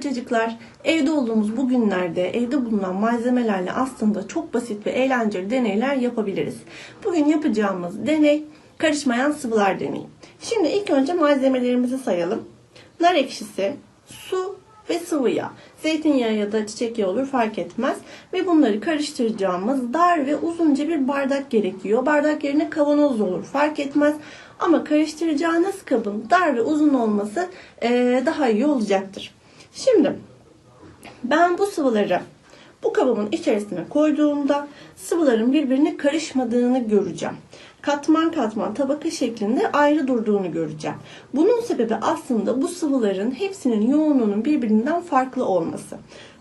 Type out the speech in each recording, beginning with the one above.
çocuklar evde olduğumuz bu günlerde evde bulunan malzemelerle aslında çok basit ve eğlenceli deneyler yapabiliriz. Bugün yapacağımız deney karışmayan sıvılar deneyi. Şimdi ilk önce malzemelerimizi sayalım. Nar ekşisi, su ve sıvı yağ. Zeytinyağı ya da çiçek yağı olur fark etmez. Ve bunları karıştıracağımız dar ve uzunca bir bardak gerekiyor. Bardak yerine kavanoz olur fark etmez. Ama karıştıracağınız kabın dar ve uzun olması daha iyi olacaktır. Şimdi ben bu sıvıları bu kabımın içerisine koyduğumda sıvıların birbirine karışmadığını göreceğim. Katman katman tabaka şeklinde ayrı durduğunu göreceğim. Bunun sebebi aslında bu sıvıların hepsinin yoğunluğunun birbirinden farklı olması.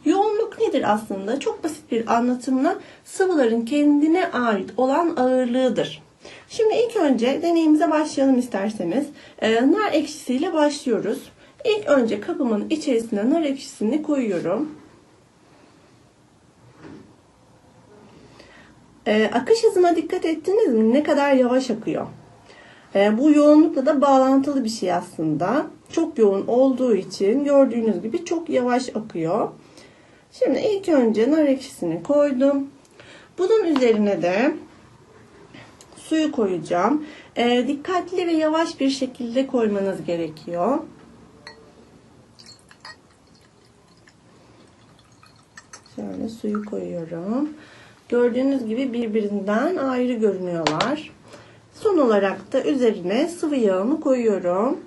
Yoğunluk nedir aslında? Çok basit bir anlatımla sıvıların kendine ait olan ağırlığıdır. Şimdi ilk önce deneyimize başlayalım isterseniz. Ee, nar ekşisiyle başlıyoruz. İlk önce kabımın içerisine nar ekşisini koyuyorum. Ee, akış hızına dikkat ettiniz mi? Ne kadar yavaş akıyor. Ee, bu yoğunlukla da bağlantılı bir şey aslında. Çok yoğun olduğu için gördüğünüz gibi çok yavaş akıyor. Şimdi ilk önce nar ekşisini koydum. Bunun üzerine de suyu koyacağım. Ee, dikkatli ve yavaş bir şekilde koymanız gerekiyor. Şöyle suyu koyuyorum. Gördüğünüz gibi birbirinden ayrı görünüyorlar. Son olarak da üzerine sıvı yağımı koyuyorum.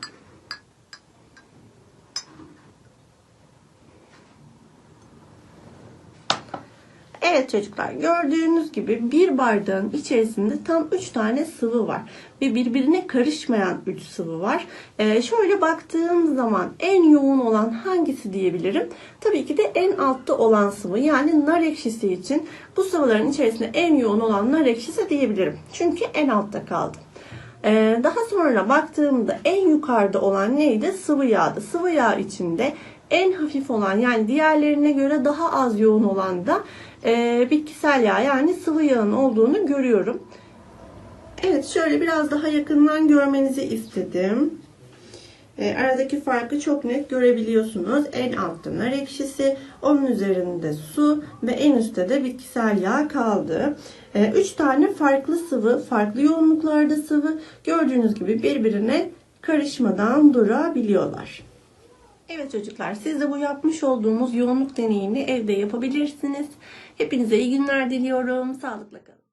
Evet çocuklar gördüğünüz gibi bir bardağın içerisinde tam 3 tane sıvı var. Ve birbirine karışmayan 3 sıvı var. Ee, şöyle baktığım zaman en yoğun olan hangisi diyebilirim? Tabii ki de en altta olan sıvı yani nar ekşisi için bu sıvıların içerisinde en yoğun olan nar ekşisi diyebilirim. Çünkü en altta kaldı. Ee, daha sonra baktığımda en yukarıda olan neydi? Sıvı yağdı. Sıvı yağ içinde en hafif olan yani diğerlerine göre daha az yoğun olan da e, bitkisel yağ yani sıvı yağın olduğunu görüyorum. Evet şöyle biraz daha yakından görmenizi istedim. E, aradaki farkı çok net görebiliyorsunuz. En altta nar ekşisi, onun üzerinde su ve en üstte de bitkisel yağ kaldı. 3 tane farklı sıvı, farklı yoğunluklarda sıvı gördüğünüz gibi birbirine karışmadan durabiliyorlar. Evet çocuklar siz de bu yapmış olduğumuz yoğunluk deneyini evde yapabilirsiniz. Hepinize iyi günler diliyorum. Sağlıkla kalın.